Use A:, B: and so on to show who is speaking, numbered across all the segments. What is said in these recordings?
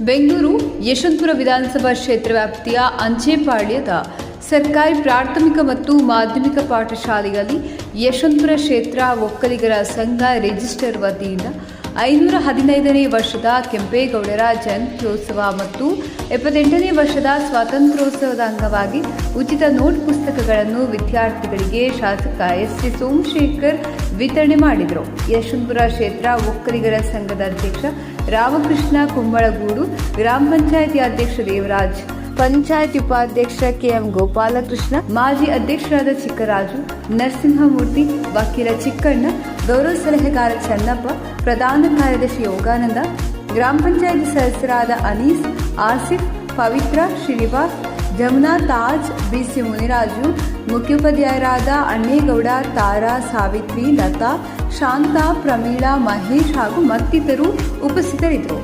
A: ಬೆಂಗಳೂರು ಯಶವಂತಪುರ ವಿಧಾನಸಭಾ ಕ್ಷೇತ್ರ ವ್ಯಾಪ್ತಿಯ ಅಂಚೆಪಾಳ್ಯದ ಸರ್ಕಾರಿ ಪ್ರಾಥಮಿಕ ಮತ್ತು ಮಾಧ್ಯಮಿಕ ಪಾಠಶಾಲೆಯಲ್ಲಿ ಯಶವಂತಪುರ ಕ್ಷೇತ್ರ ಒಕ್ಕಲಿಗರ ಸಂಘ ರಿಜಿಸ್ಟರ್ ವತಿಯಿಂದ ಐನೂರ ಹದಿನೈದನೇ ವರ್ಷದ ಕೆಂಪೇಗೌಡರ ಜಯಂತ್ಯೋತ್ಸವ ಮತ್ತು ಎಪ್ಪತ್ತೆಂಟನೇ ವರ್ಷದ ಸ್ವಾತಂತ್ರ್ಯೋತ್ಸವದ ಅಂಗವಾಗಿ ಉಚಿತ ನೋಟ್ ಪುಸ್ತಕಗಳನ್ನು ವಿದ್ಯಾರ್ಥಿಗಳಿಗೆ ಶಾಸಕ ಎಸ್ ಸಿ ಸೋಮಶೇಖರ್ ವಿತರಣೆ ಮಾಡಿದರು. ಯಶವಂತಪುರ ಕ್ಷೇತ್ರ ಒಕ್ಕಲಿಗರ ಸಂಘದ ಅಧ್ಯಕ್ಷ ರಾಮಕೃಷ್ಣ ಕುಂಬಳಗೂಡು, ಗ್ರಾಮ ಪಂಚಾಯಿತಿ ಅಧ್ಯಕ್ಷ ದೇವರಾಜ್, ಪಂಚಾಯತ್ ಉಪಾಧ್ಯಕ್ಷ ಕೆಎಂ ಗೋಪಾಲಕೃಷ್ಣ, ಮಾಜಿ ಅಧ್ಯಕ್ಷರಾದ ಚಿಕ್ಕರಾಜು, ನರಸಿಂಹಮೂರ್ತಿ, ವಕೀಲ ಚಿಕ್ಕಣ್ಣ, ಗೌರವ ಸಲಹೆಗಾರ ಚನ್ನಪ್ಪ ಪ್ರಧಾನ ಕಾರ್ಯದರ್ಶಿ ಯೋಗಾನಂದ, ಗ್ರಾಮ ಪಂಚಾಯತ್ ಸದಸ್ಯರಾದ ಅನೀಸ್, ಆಸಿಫ್, ಪವಿತ್ರ, ಶ್ರೀನಿವಾಸ್, ಜಮುನಾ, ತಾಜ್, ಬಿಸಿ ಮುನಿರಾಜು, ಮುಖ್ಯೋಪಾಧ್ಯಾಯರಾದ ಅಣ್ಣೇಗೌಡ, ತಾರಾ, ಸಾವಿತ್ರಿ, ಲತಾ, ಶಾಂತಾ, ಪ್ರಮೀಳಾ, ಮಹೇಶ್ ಹಾಗೂ ಮತ್ತಿತರರು ಉಪಸ್ಥಿತರಿದ್ದರು.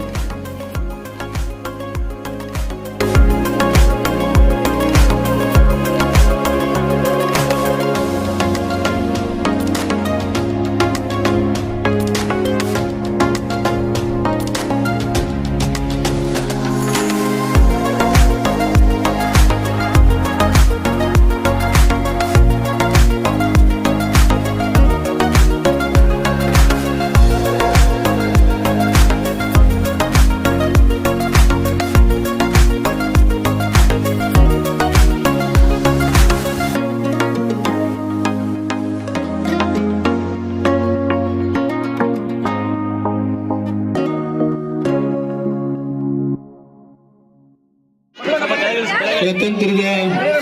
B: ಸ್ವಾತಂತ್ರ್ಯದ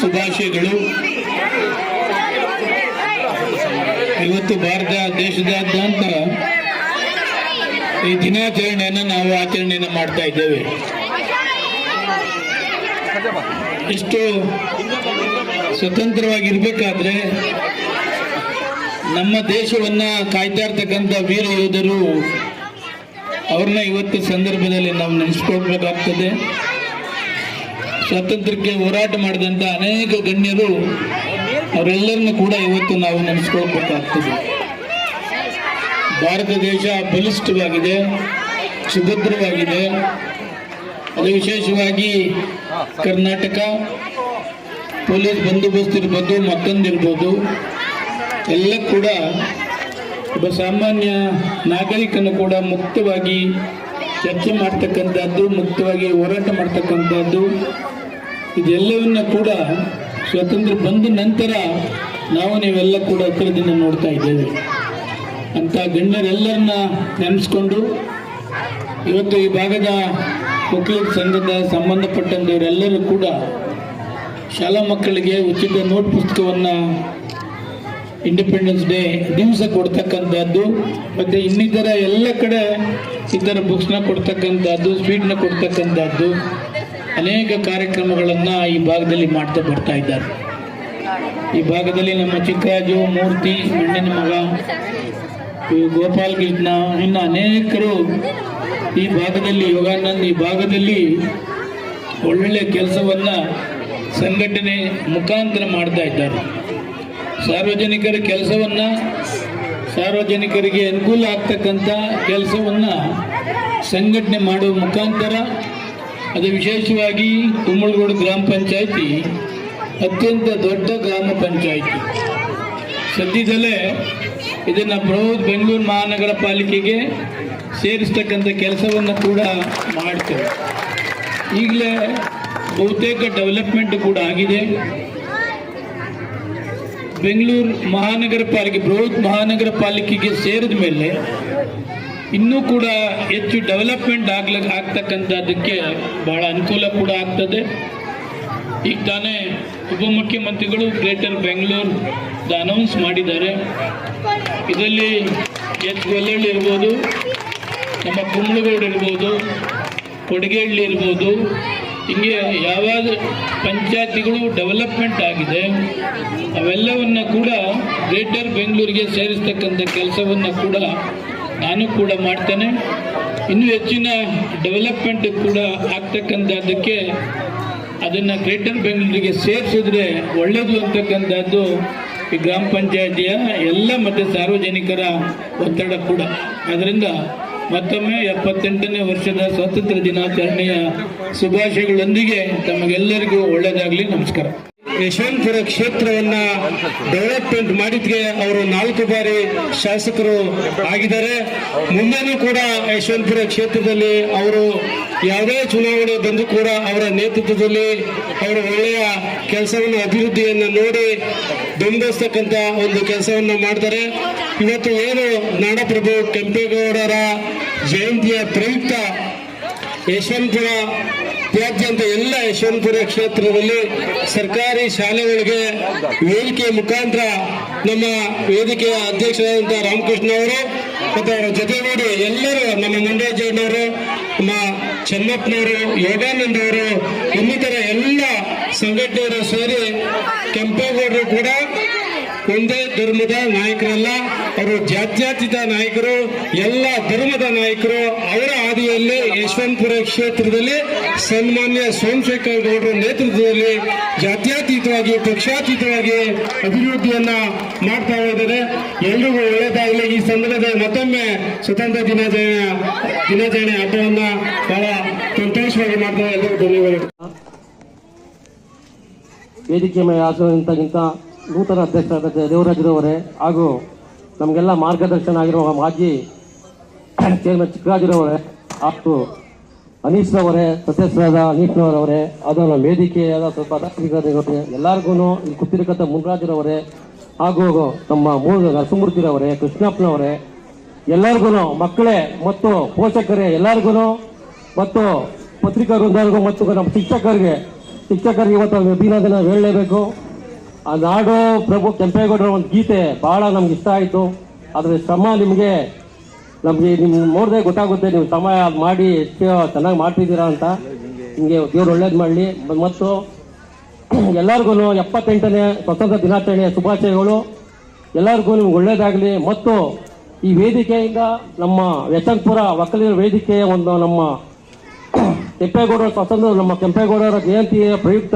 B: ಶುಭಾಶಯಗಳು. ಇವತ್ತು ಭಾರತ ದೇಶದಾದ್ಯಂತ ಈ ದಿನಾಚರಣೆಯನ್ನು ನಾವು ಆಚರಣೆಯನ್ನು ಮಾಡ್ತಾ ಇದ್ದೇವೆ. ಇಷ್ಟು ಸ್ವತಂತ್ರವಾಗಿರ್ಬೇಕಾದ್ರೆ ನಮ್ಮ ದೇಶವನ್ನ ಕಾಯ್ತಾ ಇರ್ತಕ್ಕಂಥ ವೀರ ಯೋಧರು ಅವ್ರನ್ನ ಇವತ್ತು ಸಂದರ್ಭದಲ್ಲಿ ನಾವು ನೆನೆಸ್ಕೊಳ್ಬೇಕಾಗ್ತದೆ. ಸ್ವಾತಂತ್ರ್ಯಕ್ಕೆ ಹೋರಾಟ ಮಾಡಿದಂಥ ಅನೇಕ ಗಣ್ಯರು ಅವರೆಲ್ಲರನ್ನು ಕೂಡ ಇವತ್ತು ನಾವು ನೆನೆಸ್ಕೊಳ್ಬೇಕಾಗ್ತದೆ. ಭಾರತ ದೇಶ ಬಲಿಷ್ಠವಾಗಿದೆ, ಸುಭದ್ರವಾಗಿದೆ. ಅದು ವಿಶೇಷವಾಗಿ ಕರ್ನಾಟಕ ಪೊಲೀಸ್ ಬಂದೋಬಸ್ತ್ ಇರ್ಬೋದು ಮತ್ತೊಂದಿರ್ಬೋದು ಎಲ್ಲ ಕೂಡ ಒಬ್ಬ ಸಾಮಾನ್ಯ ನಾಗರಿಕನು ಕೂಡ ಮುಕ್ತವಾಗಿ ಚರ್ಚೆ ಮಾಡ್ತಕ್ಕಂಥದ್ದು, ಮುಕ್ತವಾಗಿ ಹೋರಾಟ ಮಾಡ್ತಕ್ಕಂಥದ್ದು ಇದೆಲ್ಲವನ್ನ ಕೂಡ ಸ್ವಾತಂತ್ರ್ಯ ಬಂದ ನಂತರ ನಾವು ನೀವೆಲ್ಲ ಕೂಡ ಹತ್ತಿರದಿಂದ ನೋಡ್ತಾ ಇದ್ದೇವೆ. ಅಂತ ಗಣ್ಯರೆಲ್ಲರನ್ನ ನೆನೆಸ್ಕೊಂಡು ಇವತ್ತು ಈ ಭಾಗದ ಮುಖ್ಯ ಸಂಘದ ಸಂಬಂಧಪಟ್ಟಂಥವರೆಲ್ಲರೂ ಕೂಡ ಶಾಲಾ ಮಕ್ಕಳಿಗೆ ಉಚಿತ ನೋಟ್ ಪುಸ್ತಕವನ್ನು ಇಂಡಿಪೆಂಡೆನ್ಸ್ ಡೇ ದಿವಸ ಕೊಡ್ತಕ್ಕಂಥದ್ದು, ಮತ್ತು ಇನ್ನಿತರ ಎಲ್ಲ ಕಡೆ ಇತರ ಬುಕ್ಸ್ನ ಕೊಡ್ತಕ್ಕಂಥದ್ದು ಸ್ವೀಟ್ನ ಕೊಡ್ತಕ್ಕಂಥದ್ದು. ಅನೇಕ ಕಾರ್ಯಕ್ರಮಗಳನ್ನು ಈ ಭಾಗದಲ್ಲಿ ಮಾಡ್ತಾ ಬರ್ತಾ ಇದ್ದಾರೆ. ಈ ಭಾಗದಲ್ಲಿ ನಮ್ಮ ಚಿಕ್ಕರಾಜು, ಮೂರ್ತಿ ಮಣ್ಣಿನ ಮಗ ಗೋಪಾಲ್ ಕೃಷ್ಣ ಇನ್ನು ಅನೇಕರು ಈ ಭಾಗದಲ್ಲಿ ಯೋಗಾನಂದ್ ಈ ಭಾಗದಲ್ಲಿ ಒಳ್ಳೊಳ್ಳೆ ಕೆಲಸವನ್ನು ಸಂಘಟನೆ ಮುಖಾಂತರ ಮಾಡ್ತಾ ಇದ್ದಾರೆ. ಸಾರ್ವಜನಿಕರ ಕೆಲಸವನ್ನು ಸಾರ್ವಜನಿಕರಿಗೆ ಅನುಕೂಲ ಆಗ್ತಕ್ಕಂಥ ಕೆಲಸವನ್ನು ಸಂಘಟನೆ ಮಾಡುವ ಮುಖಾಂತರ ಅದು ವಿಶೇಷವಾಗಿ ಕುಮ್ಮಳಗೋಡು ಗ್ರಾಮ ಪಂಚಾಯಿತಿ, ಅತ್ಯಂತ ದೊಡ್ಡ ಗ್ರಾಮ ಪಂಚಾಯಿತಿ. ಸದ್ಯದಲ್ಲೇ ಇದನ್ನು ಬೃಹತ್ ಬೆಂಗಳೂರು ಮಹಾನಗರ ಪಾಲಿಕೆಗೆ ಸೇರಿಸ್ತಕ್ಕಂಥ ಕೆಲಸವನ್ನು ಕೂಡ ಮಾಡ್ತೇವೆ. ಈಗಲೇ ಬಹುತೇಕ ಡೆವಲಪ್ಮೆಂಟ್ ಕೂಡ ಆಗಿದೆ. ಬೆಂಗಳೂರು ಮಹಾನಗರ ಪಾಲಿಕೆ, ಬೃಹತ್ ಮಹಾನಗರ ಪಾಲಿಕೆಗೆ ಸೇರಿದ ಮೇಲೆ ಇನ್ನೂ ಕೂಡ ಹೆಚ್ಚು ಡೆವಲಪ್ಮೆಂಟ್ ಆಗ್ಲ ಆಗ್ತಕ್ಕಂಥದ್ದಕ್ಕೆ ಬಹಳ ಅನುಕೂಲ ಕೂಡ ಆಗ್ತದೆ. ಈಗ ತಾನೇ ಉಪಮುಖ್ಯಮಂತ್ರಿಗಳು ಗ್ರೇಟರ್ ಬೆಂಗಳೂರು ಅನೌನ್ಸ್ ಮಾಡಿದ್ದಾರೆ. ಇದರಲ್ಲಿ ಎಚ್ ಗೊಲ್ಲಳ್ಳಿ ಇರ್ಬೋದು, ನಮ್ಮ ಕುಂಬಳಗೌಡ ಇರ್ಬೋದು ಕೊಡಗೇಹಳ್ಳಿ ಇರ್ಬೋದು, ಹಿಂಗೆ ಯಾವಾಗ ಪಂಚಾಯತಿಗಳು ಡೆವಲಪ್ಮೆಂಟ್ ಆಗಿದೆ, ಅವೆಲ್ಲವನ್ನು ಕೂಡ ಗ್ರೇಟರ್ ಬೆಂಗಳೂರಿಗೆ ಸೇರಿಸ್ತಕ್ಕಂಥ ಕೆಲಸವನ್ನು ಕೂಡ ನಾನು ಕೂಡ ಮಾಡ್ತೇನೆ. ಇನ್ನೂ ಹೆಚ್ಚಿನ ಡೆವಲಪ್ಮೆಂಟ್ ಕೂಡ ಆಗ್ತಕ್ಕಂಥದ್ದಕ್ಕೆ ಅದನ್ನು ಗ್ರೇಟರ್ ಬೆಂಗಳೂರಿಗೆ ಸೇರಿಸಿದ್ರೆ ಒಳ್ಳೆಯದು ಅಂತಕ್ಕಂಥದ್ದು ಈ ಗ್ರಾಮ ಪಂಚಾಯತಿಯ ಎಲ್ಲ ಮತ್ತು ಸಾರ್ವಜನಿಕರ ಒತ್ತಡ ಕೂಡ. ಅದರಿಂದ ಮತ್ತೊಮ್ಮೆ ಎಪ್ಪತ್ತೆಂಟನೇ ವರ್ಷದ ಸ್ವಾತಂತ್ರ್ಯ ದಿನಾಚರಣೆಯ ಶುಭಾಶಯಗಳೊಂದಿಗೆ ತಮಗೆಲ್ಲರಿಗೂ ಒಳ್ಳೆಯದಾಗಲಿ. ನಮಸ್ಕಾರ.
C: ಯಶವಂತಪುರ ಕ್ಷೇತ್ರವನ್ನ ಡೆವಲಪ್ಮೆಂಟ್ ಮಾಡಿದ್ಗೆ ಅವರು ನಾಲ್ಕು ಬಾರಿ ಶಾಸಕರು ಆಗಿದ್ದಾರೆ. ಮುಂದೆನೂ ಕೂಡ ಯಶವಂತಪುರ ಕ್ಷೇತ್ರದಲ್ಲಿ ಅವರು ಯಾವುದೇ ಚುನಾವಣೆ ಬಂದು ಕೂಡ ಅವರ ನೇತೃತ್ವದಲ್ಲಿ ಅವರು ಒಳ್ಳೆಯ ಕೆಲಸವನ್ನು, ಅಭಿವೃದ್ಧಿಯನ್ನು ನೋಡಿ ಬೆಂಬಲಿಸ್ತಕ್ಕಂಥ ಒಂದು ಕೆಲಸವನ್ನು ಮಾಡ್ತಾರೆ. ಇವತ್ತು ಏನು ನಾಡಪ್ರಭು ಕೆಂಪೇಗೌಡರ ಜಯಂತಿಯ ಪ್ರಯುಕ್ತ ಯಶವಂತಪುರ ರಾಜ್ಯಾದ್ಯಂತ ಎಲ್ಲ ಯಶವಂತಪುರ ಕ್ಷೇತ್ರದಲ್ಲಿ ಸರ್ಕಾರಿ ಶಾಲೆಗಳಿಗೆ ವೇದಿಕೆ ಮುಖಾಂತರ ನಮ್ಮ ವೇದಿಕೆಯ ಅಧ್ಯಕ್ಷರಾದಂಥ ರಾಮಕೃಷ್ಣ ಅವರು ಮತ್ತು ಅವರ ಜೊತೆಗೂಡಿ ಎಲ್ಲರೂ ನಮ್ಮ ಮಂಡ್ಯಜಣ್ಣವರು ನಮ್ಮ ಚೆನ್ನಪ್ಪನವರು, ಯೋಗಾನಂದ್ ಅವರು, ಇನ್ನಿತರ ಎಲ್ಲ ಸಂಘಟನೆಯವರು ಸೇರಿ ಕೆಂಪೇಗೌಡರು ಕೂಡ ಒಂದೇ ಧರ್ಮದ ನಾಯಕರಲ್ಲ. ಅವರು ಜಾತ್ಯಾತೀತ ನಾಯಕರು, ಎಲ್ಲ ಧರ್ಮದ ನಾಯಕರು. ಅವರ ಹಾದಿಯಲ್ಲಿ ಯಶವಂತಪುರ ಕ್ಷೇತ್ರದಲ್ಲಿ ಸನ್ಮಾನ್ಯ ಸೋಮಶೇಖರ್ ಗೌಡರ ನೇತೃತ್ವದಲ್ಲಿ ಜಾತ್ಯಾತೀತವಾಗಿ, ಪಕ್ಷಾತೀತವಾಗಿ ಅಭಿವೃದ್ಧಿಯನ್ನ ಮಾಡ್ತಾ ಇದ್ದಾರೆ ಎಲ್ರಿಗೂ ಒಳ್ಳೆಯದಾಗಲಿ ಈ ಸಂದರ್ಭದಲ್ಲಿ ಮತ್ತೊಮ್ಮೆ ಸ್ವತಂತ್ರ ದಿನಾಚರಣೆ ದಿನಾಚರಣೆ ಹಬ್ಬವನ್ನ ಬಹಳ ಸಂತೋಷವಾಗಿ ಮಾಡ್ತಾ ಎಲ್ಲರಿಗೂ ಧನ್ಯವಾದಗಳು.
D: ವೇದಿಕೆ ಮೇಲೆ ಹಾಸುವಂತಕ್ಕಿಂತ ನೂತನ ಅಧ್ಯಕ್ಷರಾದ ದೇವರಾಜರವರೇ ಹಾಗೂ ನಮಗೆಲ್ಲ ಮಾರ್ಗದರ್ಶನ ಆಗಿರುವ ಮಾಜಿ ಚೇರ್ಮನ್ ಚಿಕ್ಕರಾಜರವರೇ ಹಾಗೂ ಅನೀಶ್ರವರೇ ಸದಸ್ಯರಾದ ಅನೀಶ್ರವರವರೇ ಅದರ ವೇದಿಕೆಯಾದ ಸ್ವಲ್ಪ ಎಲ್ಲರಿಗೂ ಈ ಕುತ್ತಿರಕಥ ಮುನ್ರಾಜರವರೇ ಹಾಗೂ ನಮ್ಮ ಮೂಲ ನರಸಿಂಹಮೂರ್ತಿರವರೇ ಕೃಷ್ಣಪ್ಪನವರೇ ಎಲ್ಲರಿಗೂ ಮಕ್ಕಳೇ ಮತ್ತು ಪೋಷಕರೇ ಎಲ್ಲರಿಗೂ ಮತ್ತು ಪತ್ರಿಕಾ ವೃಂದರಿಗೂ ಮತ್ತು ನಮ್ಮ ಶಿಕ್ಷಕರಿಗೆ ಶಿಕ್ಷಕರಿಗೆ ಇವತ್ತು ಅಭಿನಂದನೆ ಹೇಳಲೇಬೇಕು. ಆ ನಾಡು ಪ್ರಭು ಕೆಂಪೇಗೌಡರ ಒಂದು ಗೀತೆ ಬಹಳ ನಮ್ಗೆ ಇಷ್ಟ ಆಯಿತು. ಅದ್ರ ಶ್ರಮ ನಿಮಗೆ, ನಮಗೆ ನಿಮ್ಗೆ ನೋಡಿದ್ರೆ ಗೊತ್ತಾಗುತ್ತೆ, ನೀವು ಸಮಯ ಮಾಡಿ ಎಷ್ಟು ಚೆನ್ನಾಗಿ ಮಾಡ್ತಿದ್ದೀರಾ ಅಂತ. ನಿಮಗೆ ದೇವ್ರು ಒಳ್ಳೇದು ಮಾಡಲಿ. ಮತ್ತು ಎಲ್ಲರಿಗೂ ಎಪ್ಪತ್ತೆಂಟನೇ ಸ್ವತಂತ್ರ ದಿನಾಚರಣೆಯ ಶುಭಾಶಯಗಳು. ಎಲ್ಲರಿಗೂ ನಿಮ್ಗೆ ಒಳ್ಳೇದಾಗಲಿ. ಮತ್ತು ಈ ವೇದಿಕೆಯಿಂದ ನಮ್ಮ ಯಶವಂತಪುರ ಒಕ್ಕಲಿಗರ ವೇದಿಕೆಯ ಒಂದು ನಮ್ಮ ಕೆಂಪೇಗೌಡರ ಸ್ವತಂತ್ರ ನಮ್ಮ ಕೆಂಪೇಗೌಡರ ಜಯಂತಿಯ ಪ್ರಯುಕ್ತ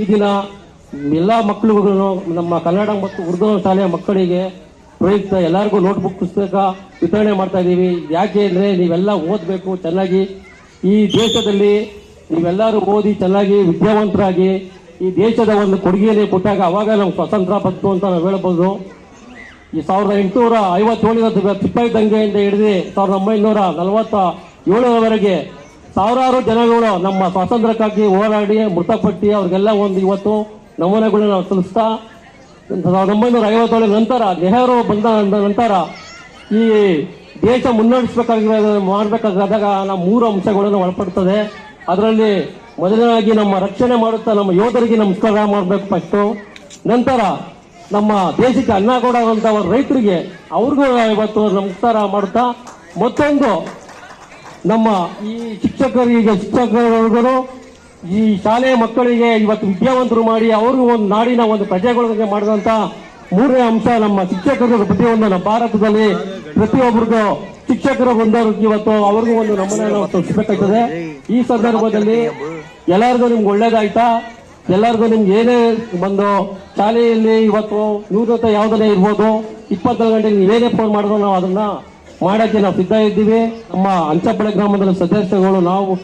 D: ಈ ದಿನ ಎಲ್ಲ ಮಕ್ಕಳುಗಳು ನಮ್ಮ ಕನ್ನಡ ಮತ್ತು ಉರ್ದು ಶಾಲೆಯ ಮಕ್ಕಳಿಗೆ ಪ್ರಯುಕ್ತ ಎಲ್ಲರಿಗೂ ನೋಟ್ಬುಕ್ ಪುಸ್ತಕ ವಿತರಣೆ ಮಾಡ್ತಾ ಇದ್ದೀವಿ. ಯಾಕೆ ಅಂದರೆ ನೀವೆಲ್ಲ ಓದಬೇಕು ಚೆನ್ನಾಗಿ. ಈ ದೇಶದಲ್ಲಿ ನೀವೆಲ್ಲರೂ ಓದಿ ಚೆನ್ನಾಗಿ ವಿದ್ಯಾವಂತರಾಗಿ ಈ ದೇಶದ ಒಂದು ಕೊಡುಗೆಯಲ್ಲಿ ಕೊಟ್ಟಾಗ ಅವಾಗ ನಮ್ಗೆ ಸ್ವತಂತ್ರ ಬಂತು ಅಂತ ನಾವು ಹೇಳ್ಬೋದು. ಈ ಸಾವಿರದ ಎಂಟುನೂರ ಐವತ್ತೇಳರ ಸಿಪಾಯಿ ದಂಗೆಯಿಂದ ಹಿಡಿದು ಸಾವಿರದ ಒಂಬೈನೂರ ನಲವತ್ತ ಏಳರವರೆಗೆ ಸಾವಿರಾರು ಜನಗಳು ನಮ್ಮ ಸ್ವಾತಂತ್ರ್ಯಕ್ಕಾಗಿ ಹೋರಾಡಿ ಮೃತಪಟ್ಟು. ಅವ್ರಿಗೆಲ್ಲ ಒಂದು ಇವತ್ತು ನಮೂನೆಗಳನ್ನ ನಾವು ಸಲ್ಲಿಸ್ತಾ ಸಾವಿರದ ಒಂಬೈನೂರ ಐವತ್ತೇಳರ ನಂತರ ನೆಹರು ಬಂದ ನಂತರ ಈ ದೇಶ ಮುನ್ನಡೆಸಬೇಕಾಗಿರೋ ಮಾಡಬೇಕಾದಾಗ ನಾವು ಮೂರು ಅಂಶಗಳನ್ನು ಒಳಪಡ್ತದೆ. ಅದರಲ್ಲಿ ಮೊದಲನೇದಾಗಿ ನಮ್ಮ ರಕ್ಷಣೆ ಮಾಡುತ್ತಾ ನಮ್ಮ ಯೋಧರಿಗೆ ನಮಸ್ಕಾರ ಮಾಡಬೇಕು ಫಸ್ಟು ನಂತರ ನಮ್ಮ ದೇಶಕ್ಕೆ ಅನ್ನ ಕೊಡುವಂತ ರೈತರಿಗೆ ಅವ್ರಿಗೂ ಇವತ್ತು ನಮಸ್ಕಾರ ಮಾಡುತ್ತಾ, ಮತ್ತೊಂದು ನಮ್ಮ ಈ ಶಿಕ್ಷಕರಿಗೆ ಶಿಕ್ಷಕರಿಗೂ ಈ ಶಾಲೆಯ ಮಕ್ಕಳಿಗೆ ಇವತ್ತು ವಿದ್ಯಾವಂತರು ಮಾಡಿ ಅವರು ಒಂದು ನಾಡಿನ ಒಂದು ಪ್ರಜೆಗಳಿಗೆ ಮಾಡಿದಂತ ಮೂರನೇ ಅಂಶ ನಮ್ಮ ಶಿಕ್ಷಕರು ಪ್ರತಿಯೊಂದು ನಮ್ಮ ಭಾರತದಲ್ಲಿ ಪ್ರತಿಯೊಬ್ಬರಿಗೂ ಶಿಕ್ಷಕರ ಬಂದವ್ರಿಗೆ ಇವತ್ತು ಅವ್ರಿಗೂ ಒಂದು ನಮ್ಮನ್ನ ನಾವು ತೋರಿಸಬೇಕಾಗ್ತದೆ ಈ ಸಂದರ್ಭದಲ್ಲಿ ಎಲ್ಲರಿಗೂ ನಿಮ್ಗೆ ಒಳ್ಳೇದಾಯ್ತಾ? ಎಲ್ಲರಿಗೂ ನಿಮ್ಗೆ ಏನೇ ಬಂದು ಶಾಲೆಯಲ್ಲಿ ಇವತ್ತು ನ್ಯೂನತೆ ಯಾವುದನ್ನೇ ಇರ್ಬೋದು ಇಪ್ಪತ್ನಾಲ್ಕು ಗಂಟೆಗೆ ನೀವೇನೇ ಫೋನ್ ಮಾಡಿದ್ರು ನಾವು ಅದನ್ನ ಮಾಡೋಕ್ಕೆ ನಾವು ಸಿದ್ಧ ಇದ್ದೀವಿ. ನಮ್ಮ ಅಂಚಪಳೆ ಗ್ರಾಮದ ಸದಸ್ಯಗಳು ನಾವು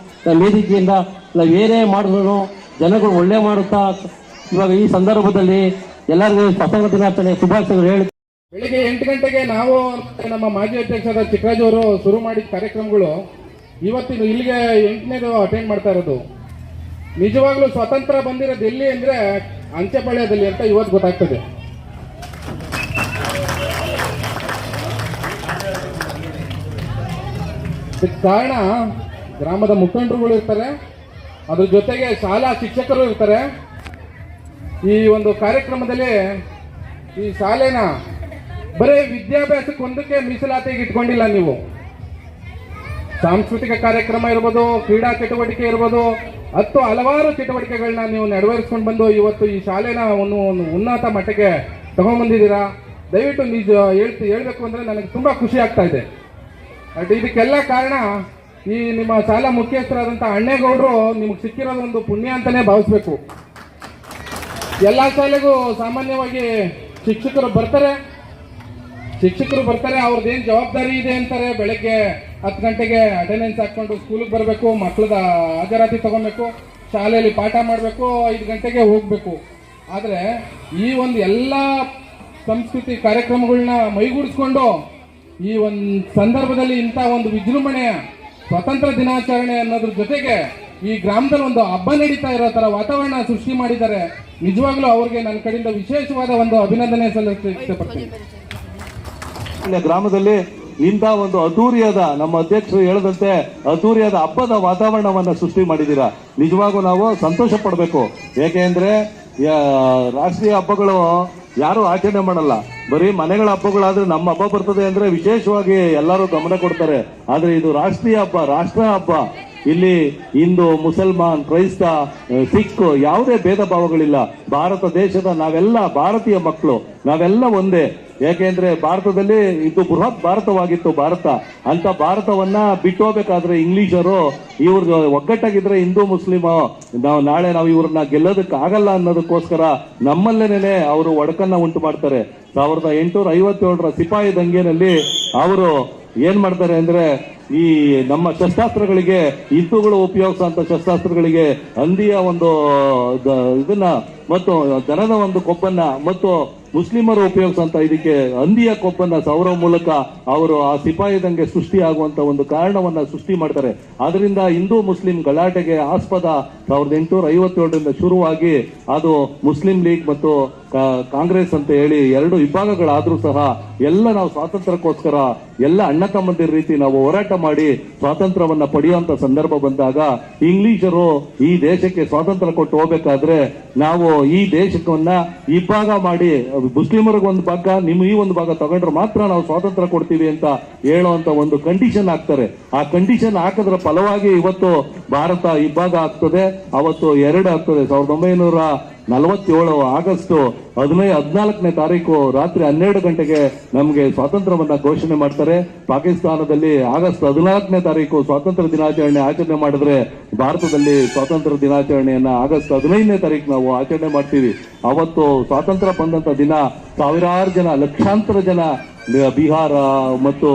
D: ವೇದಿಕೆಯಿಂದ ನಾವು ಏನೇ ಮಾಡಿದ್ರು ಜನಗಳು ಒಳ್ಳೆ ಮಾಡುತ್ತಾ ಇವಾಗ ಈ ಸಂದರ್ಭದಲ್ಲಿ ಎಲ್ಲರಿಗೂ ಸ್ವಾತಂತ್ರ್ಯ ದಿನಾಚರಣೆ ಶುಭಾಶಯಗಳು ಹೇಳಿ
E: ಬೆಳಿಗ್ಗೆ ಎಂಟು ಗಂಟೆಗೆ ನಾವು ನಮ್ಮ ಮಾಜಿ ಅಧ್ಯಕ್ಷರ ಚಿಕ್ಕರಾಜ್ ಅವರು ಶುರು ಮಾಡಿದ ಕಾರ್ಯಕ್ರಮಗಳು ಇವತ್ತಿನ ಇಲ್ಲಿಗೆ ಎಂಟನೇದು ಅಟೆಂಡ್ ಮಾಡ್ತಾ ಇರೋದು. ನಿಜವಾಗ್ಲೂ ಸ್ವತಂತ್ರ ಬಂದಿರೋದು ಎಲ್ಲಿ ಅಂದ್ರೆ ಅಂಚೆಪಾಳ್ಯದಲ್ಲಿ ಅಂತ ಇವತ್ತು ಗೊತ್ತಾಗ್ತದೆ. ಕಾರಣ ಗ್ರಾಮದ ಮುಖಂಡರುಗಳು ಇರ್ತಾರೆ ಅದ್ರ ಜೊತೆಗೆ ಶಾಲಾ ಶಿಕ್ಷಕರು ಇರ್ತಾರೆ. ಈ ಒಂದು ಕಾರ್ಯಕ್ರಮದಲ್ಲಿ ಈ ಶಾಲೆನ ಬರೀ ವಿದ್ಯಾಭ್ಯಾಸಕ್ಕೆ ಒಂದಕ್ಕೆ ಮೀಸಲಾತಿಗೆ ಇಟ್ಕೊಂಡಿಲ್ಲ ನೀವು. ಸಾಂಸ್ಕೃತಿಕ ಕಾರ್ಯಕ್ರಮ ಇರ್ಬೋದು, ಕ್ರೀಡಾ ಚಟುವಟಿಕೆ ಇರ್ಬೋದು, ಹತ್ತು ಹಲವಾರು ಚಟುವಟಿಕೆಗಳನ್ನ ನೀವು ನೆರವೇರಿಸ್ಕೊಂಡು ಬಂದು ಇವತ್ತು ಈ ಶಾಲೆನ ಒಂದು ಒಂದು ಉನ್ನತ ಮಟ್ಟಕ್ಕೆ ತಗೊಂಡ್ಬಂದಿದ್ದೀರಾ? ದಯವಿಟ್ಟು ನಿಜ ಹೇಳ್ತಿ, ಹೇಳ್ಬೇಕು ಅಂದರೆ ನನಗೆ ತುಂಬ ಖುಷಿ ಆಗ್ತಾ ಇದೆ. ಬಟ್ ಇದಕ್ಕೆಲ್ಲ ಕಾರಣ ಈ ನಿಮ್ಮ ಶಾಲಾ ಮುಖ್ಯಸ್ಥರಾದಂಥ ಅಣ್ಣೇಗೌಡರು ನಿಮ್ಗೆ ಸಿಕ್ಕಿರೋದು ಒಂದು ಪುಣ್ಯ ಅಂತಲೇ ಭಾವಿಸ್ಬೇಕು. ಎಲ್ಲ ಶಾಲೆಗೂ ಸಾಮಾನ್ಯವಾಗಿ ಶಿಕ್ಷಕರು ಬರ್ತಾರೆ. ಶಿಕ್ಷಕರು ಬರ್ತಾರೆ ಅವ್ರದ್ದೇನ್ ಜವಾಬ್ದಾರಿ ಇದೆ ಅಂತಾರೆ, ಬೆಳಗ್ಗೆ ಹತ್ತು ಗಂಟೆಗೆ ಅಟೆಂಡೆನ್ಸ್ ಹಾಕೊಂಡು ಸ್ಕೂಲಿಗೆ ಬರಬೇಕು ಮಕ್ಕಳದ ಹಾಜರಾತಿ ತಗೊಬೇಕು, ಶಾಲೆಯಲ್ಲಿ ಪಾಠ ಮಾಡಬೇಕು, ಐದು ಗಂಟೆಗೆ ಹೋಗಬೇಕು. ಆದರೆ ಈ ಒಂದು ಎಲ್ಲ ಸಂಸ್ಕೃತಿ ಕಾರ್ಯಕ್ರಮಗಳನ್ನ ಮೈಗೂಡಿಸ್ಕೊಂಡು ಈ ಒಂದು ಸಂದರ್ಭದಲ್ಲಿ ಇಂಥ ಒಂದು ವಿಜೃಂಭಣೆಯ ಸ್ವತಂತ್ರ ದಿನಾಚರಣೆ ಅನ್ನೋದ್ರ ಜೊತೆಗೆ ಈ ಗ್ರಾಮದಲ್ಲಿ ಒಂದು ಹಬ್ಬ ನಡೀತಾ ಇರೋ ತರ ವಾತಾವರಣ ಸೃಷ್ಟಿ ಮಾಡಿದ್ದಾರೆ. ನಿಜವಾಗ್ಲೂ ಅವ್ರಿಗೆ ನನ್ನ ಕಡೆಯಿಂದ ವಿಶೇಷವಾದ ಒಂದು ಅಭಿನಂದನೆ
F: ಇಲ್ಲಿಯ ಗ್ರಾಮದಲ್ಲಿ ಇಂಥ ಒಂದು ಅದ್ದೂರಿಯಾದ ನಮ್ಮ ಅಧ್ಯಕ್ಷರು ಹೇಳದಂತೆ ಅದ್ದೂರಿಯಾದ ಹಬ್ಬದ ವಾತಾವರಣವನ್ನ ಸೃಷ್ಟಿ ಮಾಡಿದ್ದೀರಾ. ನಿಜವಾಗೂ ನಾವು ಸಂತೋಷ ಪಡಬೇಕು. ಏಕೆಂದ್ರೆ ರಾಷ್ಟ್ರೀಯ ಹಬ್ಬಗಳು ಯಾರು ಆಚರಣೆ ಮಾಡಲ್ಲ. ಬರೀ ಮನೆಗಳ ಹಬ್ಬಗಳಾದ್ರೆ ನಮ್ಮ ಹಬ್ಬ ಬರ್ತದೆ ಅಂದ್ರೆ ವಿಶೇಷವಾಗಿ ಎಲ್ಲರೂ ಗಮನ ಕೊಡ್ತಾರೆ. ಆದ್ರೆ ಇದು ರಾಷ್ಟ್ರೀಯ ಹಬ್ಬ, ರಾಷ್ಟ್ರ ಹಬ್ಬ. ಇಲ್ಲಿ ಹಿಂದೂ, ಮುಸಲ್ಮಾನ್, ಕ್ರೈಸ್ತ ಸಿಖ್ ಯಾವುದೇ ಭೇದ ಭಾವಗಳಿಲ್ಲ. ಭಾರತ ದೇಶದ ನಾವೆಲ್ಲ ಭಾರತೀಯ ಮಕ್ಕಳು. ನಾವೆಲ್ಲ ಒಂದೇ. ಯಾಕೆಂದ್ರೆ ಭಾರತದಲ್ಲಿ ಇದು ಬೃಹತ್ ಭಾರತವಾಗಿತ್ತು ಭಾರತ. ಅಂತ ಭಾರತವನ್ನ ಬಿಟ್ಟು ಹೋಗ್ಬೇಕಾದ್ರೆ ಇಂಗ್ಲಿಷರು ಇವ್ರ ಒಗ್ಗಟ್ಟಾಗಿದ್ರೆ ಹಿಂದೂ ಮುಸ್ಲಿಂ ನಾವು ನಾಳೆ ನಾವು ಇವ್ರನ್ನ ಗೆಲ್ಲೋದಕ್ಕೆ ಆಗಲ್ಲ ಅನ್ನೋದಕ್ಕೋಸ್ಕರ ನಮ್ಮಲ್ಲೇನೆ ಅವರು ಒಡಕನ್ನ ಉಂಟು ಮಾಡ್ತಾರೆ. ಸಾವಿರದ ಎಂಟುನೂರ ಐವತ್ತೇಳರ ಸಿಪಾಯಿ ದಂಗೆನಲ್ಲಿ ಅವರು ಏನ್ ಮಾಡ್ತಾರೆ ಅಂದ್ರೆ ಈ ನಮ್ಮ ಶಸ್ತ್ರಾಸ್ತ್ರಗಳಿಗೆ, ಹಿಂದೂಗಳು ಉಪಯೋಗಿಸುವಂತ ಶಸ್ತ್ರಾಸ್ತ್ರಗಳಿಗೆ ಹಂದಿಯ ಒಂದು ಇದನ್ನ ಮತ್ತು ದನದ ಒಂದು ಕೊಬ್ಬನ್ನ ಮತ್ತು ಮುಸ್ಲಿಮರು ಉಪಯೋಗಿಸುವಂತ ಇದಕ್ಕೆ ಹಂದಿಯ ಕೊಬ್ಬನ್ನ ಸೌರವ ಮೂಲಕ ಅವರು ಆ ಸಿಪಾಯಿದಂಗೆ ಸೃಷ್ಟಿಯಾಗುವಂತ ಒಂದು ಕಾರಣವನ್ನ ಸೃಷ್ಟಿ ಮಾಡ್ತಾರೆ. ಅದರಿಂದ ಹಿಂದೂ ಮುಸ್ಲಿಂ ಗಲಾಟೆಗೆ ಆಸ್ಪದ ಸಾವಿರದ ಎಂಟುನೂರ ಐವತ್ತೇಳರಿಂದ ಶುರುವಾಗಿ ಅದು ಮುಸ್ಲಿಂ ಲೀಗ್ ಮತ್ತು ಕಾಂಗ್ರೆಸ್ ಅಂತ ಹೇಳಿ ಎರಡು ವಿಭಾಗಗಳಾದ್ರೂ ಸಹ ಎಲ್ಲ ನಾವು ಸ್ವಾತಂತ್ರ್ಯಕ್ಕೋಸ್ಕರ ಎಲ್ಲ ಅಣ್ಣ ತಮ್ಮಂದಿರ ರೀತಿ ನಾವು ಹೋರಾಟ ಮಾಡಿ ಸ್ವಾತಂತ್ರ್ಯವನ್ನ ಪಡೆಯುವಂತ ಸಂದರ್ಭ ಬಂದಾಗ ಇಂಗ್ಲಿಷರು ಈ ದೇಶಕ್ಕೆ ಸ್ವಾತಂತ್ರ್ಯ ಕೊಟ್ಟು ಹೋಗ್ಬೇಕಾದ್ರೆ ನಾವು ಈ ದೇಶವನ್ನ ಇಬ್ಬಾಗ ಮಾಡಿ, ಮುಸ್ಲಿಮರಿಗೆ ಒಂದು ಭಾಗ ನಿಮ್ ಈ ಒಂದು ಭಾಗ ತಗೊಂಡ್ರೆ ಮಾತ್ರ ನಾವು ಸ್ವಾತಂತ್ರ್ಯ ಕೊಡ್ತೀವಿ ಅಂತ ಹೇಳುವಂತ ಒಂದು ಕಂಡೀಷನ್ ಹಾಕ್ತಾರೆ ಆ ಕಂಡೀಷನ್ ಹಾಕಿದ್ರ ಫಲವಾಗಿ ಇವತ್ತು ಭಾರತ ಇಬ್ಬಾಗ ಆಗ್ತದೆ. ಅವತ್ತು ಎರಡು ಆಗ್ತದೆ. ಸಾವಿರದ ಒಂಬೈನೂರ ನಲವತ್ತೇಳು ಆಗಸ್ಟ್ ಹದಿನೈದು ಹದಿನಾಲ್ಕನೇ ತಾರೀಕು ರಾತ್ರಿ ಹನ್ನೆರಡು ಗಂಟೆಗೆ ನಮಗೆ ಸ್ವಾತಂತ್ರ್ಯವನ್ನ ಘೋಷಣೆ ಮಾಡ್ತಾರೆ. ಪಾಕಿಸ್ತಾನದಲ್ಲಿ ಆಗಸ್ಟ್ ಹದಿನಾಲ್ಕನೇ ತಾರೀಕು ಸ್ವಾತಂತ್ರ್ಯ ದಿನಾಚರಣೆ ಆಚರಣೆ ಮಾಡಿದ್ರೆ ಭಾರತದಲ್ಲಿ ಸ್ವಾತಂತ್ರ್ಯ ದಿನಾಚರಣೆಯನ್ನ ಆಗಸ್ಟ್ ಹದಿನೈದನೇ ತಾರೀಕು ನಾವು ಆಚರಣೆ ಮಾಡ್ತೀವಿ. ಅವತ್ತು ಸ್ವಾತಂತ್ರ್ಯ ಬಂದಂತ ದಿನ ಸಾವಿರಾರು ಜನ, ಲಕ್ಷಾಂತರ ಜನ, ಬಿಹಾರ ಮತ್ತು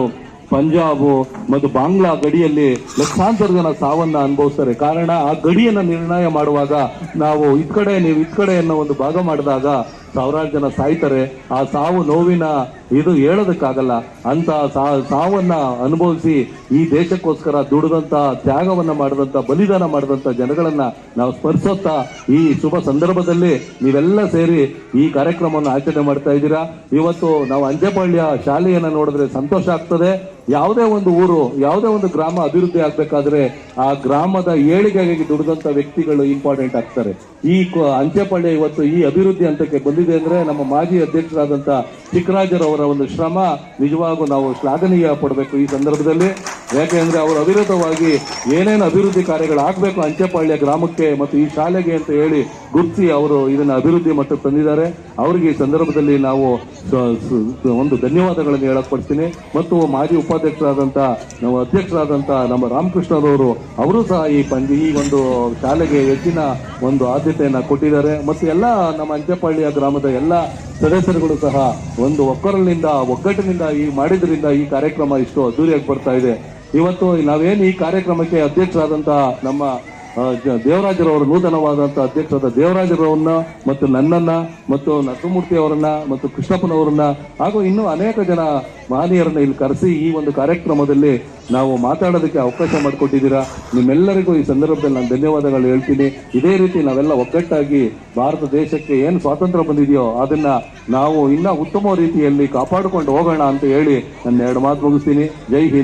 F: ಪಂಜಾಬ್ ಮತ್ತು ಬಾಂಗ್ಲಾ ಗಡಿಯಲ್ಲಿ ಲಕ್ಷಾಂತರ ಜನ ಸಾವನ್ನ ಅನುಭವಿಸ್ತಾರೆ. ಕಾರಣ ಆ ಗಡಿಯನ್ನ ನಿರ್ಣಯ ಮಾಡುವಾಗ ನಾವು ಈ ಕಡೆ, ನೀವು ಈ ಕಡೆ ಒಂದು ಭಾಗ ಮಾಡಿದಾಗ ಸಾವಿರಾರು ಜನ ಸಾಯ್ತಾರೆ. ಆ ಸಾವು ನೋವಿನ ಇದು ಹೇಳೋದಕ್ಕಾಗಲ್ಲ. ಅಂತ ಸಾವನ್ನ ಅನುಭವಿಸಿ ಈ ದೇಶಕ್ಕೋಸ್ಕರ ದುಡಿದಂತ, ತ್ಯಾಗವನ್ನ ಮಾಡಿದಂತ, ಬಲಿದಾನ ಮಾಡಿದಂತ ಜನಗಳನ್ನ ನಾವು ಸ್ಮರಿಸುತ್ತಾ ಈ ಶುಭ ಸಂದರ್ಭದಲ್ಲಿ ನೀವೆಲ್ಲ ಸೇರಿ ಈ ಕಾರ್ಯಕ್ರಮವನ್ನು ಆಚರಣೆ ಮಾಡ್ತಾ ಇದ್ದೀರಾ? ಇವತ್ತು ನಾವು ಅಂಜೆಪಾಳ್ಯ ಶಾಲೆಯನ್ನ ನೋಡಿದ್ರೆ ಸಂತೋಷ ಆಗ್ತದೆ. ಯಾವುದೇ ಒಂದು ಊರು, ಯಾವುದೇ ಒಂದು ಗ್ರಾಮ ಅಭಿವೃದ್ಧಿ ಆಗ್ಬೇಕಾದ್ರೆ ಆ ಗ್ರಾಮದ ಏಳಿಗೆಗಾಗಿ ದುಡಿದಂತ ವ್ಯಕ್ತಿಗಳು ಇಂಪಾರ್ಟೆಂಟ್ ಆಗ್ತಾರೆ. ಈ ಅಂಚೆಪಾಳ್ಯ ಇವತ್ತು ಈ ಅಭಿವೃದ್ಧಿ ಹಂತಕ್ಕೆ ಬಂದಿದೆ ಅಂದ್ರೆ ನಮ್ಮ ಮಾಜಿ ಅಧ್ಯಕ್ಷರಾದಂತಹ ಚಿಕ್ಕರಾಜರವರ ಒಂದು ಶ್ರಮ ನಿಜವಾಗೂ ನಾವು ಶ್ಲಾಘನೀಯ ಪಡಬೇಕು ಈ ಸಂದರ್ಭದಲ್ಲಿ. ಯಾಕೆಂದ್ರೆ ಅವರು ಅವಿರತವಾಗಿ ಏನೇನು ಅಭಿವೃದ್ಧಿ ಕಾರ್ಯಗಳು ಆಗಬೇಕು ಅಂಚೆಪಾಳ್ಯ ಗ್ರಾಮಕ್ಕೆ ಮತ್ತು ಈ ಶಾಲೆಗೆ ಅಂತ ಹೇಳಿ ಗುರುತಿಸಿ ಅವರು ಇದನ್ನ ಅಭಿವೃದ್ಧಿ ಮಟ್ಟಕ್ಕೆ ತಂದಿದ್ದಾರೆ. ಅವರಿಗೆ ಈ ಸಂದರ್ಭದಲ್ಲಿ ನಾವು ಒಂದು ಧನ್ಯವಾದಗಳನ್ನು ಹೇಳಕ್ ಪಡ್ತೀನಿ ಮತ್ತು ಮಾಜಿ ಉಪಾಧ್ಯಕ್ಷರಾದಂಥ ನಮ್ಮ ಅಧ್ಯಕ್ಷರಾದಂಥ ನಮ್ಮ ರಾಮಕೃಷ್ಣರವರು, ಅವರು ಸಹ ಈ ಪಂಚ ಈ ಒಂದು ಶಾಲೆಗೆ ಹೆಚ್ಚಿನ ಒಂದು ಆದ್ಯತೆಯನ್ನು ಕೊಟ್ಟಿದ್ದಾರೆ. ಮತ್ತು ಎಲ್ಲ ನಮ್ಮ ಅಂಚೆಪಾಳ್ಯ ಗ್ರಾಮದ ಎಲ್ಲ ಸದಸ್ಯರುಗಳು ಸಹ ಒಂದು ಒಕ್ಕರಲಿನಿಂದ ಒಗ್ಗಟ್ಟಿನಿಂದ ಈ ಮಾಡಿದ್ರಿಂದ ಈ ಕಾರ್ಯಕ್ರಮ ಇಷ್ಟು ಅದ್ದೂರಿಯಾಗಿ ಬರ್ತಾ ಇದೆ. ಇವತ್ತು ನಾವೇನು ಈ ಕಾರ್ಯಕ್ರಮಕ್ಕೆ ಅಧ್ಯಕ್ಷರಾದಂತ ನಮ್ಮ ದೇವರಾಜರವರು ನೂತನವಾದಂತಹ ಅಧ್ಯಕ್ಷರಾದ ದೇವರಾಜರವರನ್ನ ಮತ್ತು ನನ್ನನ್ನ ಮತ್ತು ನರಸಮೂರ್ತಿ ಅವರನ್ನ ಮತ್ತು ಕೃಷ್ಣಪ್ಪನವರನ್ನ ಹಾಗೂ ಇನ್ನೂ ಅನೇಕ ಜನ ಮಹನೀಯರನ್ನ ಇಲ್ಲಿ ಕರೆಸಿ ಈ ಒಂದು ಕಾರ್ಯಕ್ರಮದಲ್ಲಿ ನಾವು ಮಾತಾಡೋದಕ್ಕೆ ಅವಕಾಶ ಮಾಡಿಕೊಟ್ಟಿದ್ದೀರಾ. ನಿಮ್ಮೆಲ್ಲರಿಗೂ ಈ ಸಂದರ್ಭದಲ್ಲಿ ನಾನು ಧನ್ಯವಾದಗಳು ಹೇಳ್ತೀನಿ. ಇದೇ ರೀತಿ ನಾವೆಲ್ಲ ಒಗ್ಗಟ್ಟಾಗಿ ಭಾರತ ದೇಶಕ್ಕೆ ಏನು ಸ್ವಾತಂತ್ರ್ಯ ಬಂದಿದೆಯೋ ಅದನ್ನ ನಾವು ಇನ್ನೂ ಉತ್ತಮ ರೀತಿಯಲ್ಲಿ ಕಾಪಾಡಿಕೊಂಡು ಹೋಗೋಣ ಅಂತ ಹೇಳಿ ನನ್ನ ಎರಡು ಮಾತು ಮುಗಿಸ್ತೀನಿ. ಜೈ ಹಿಂದ್.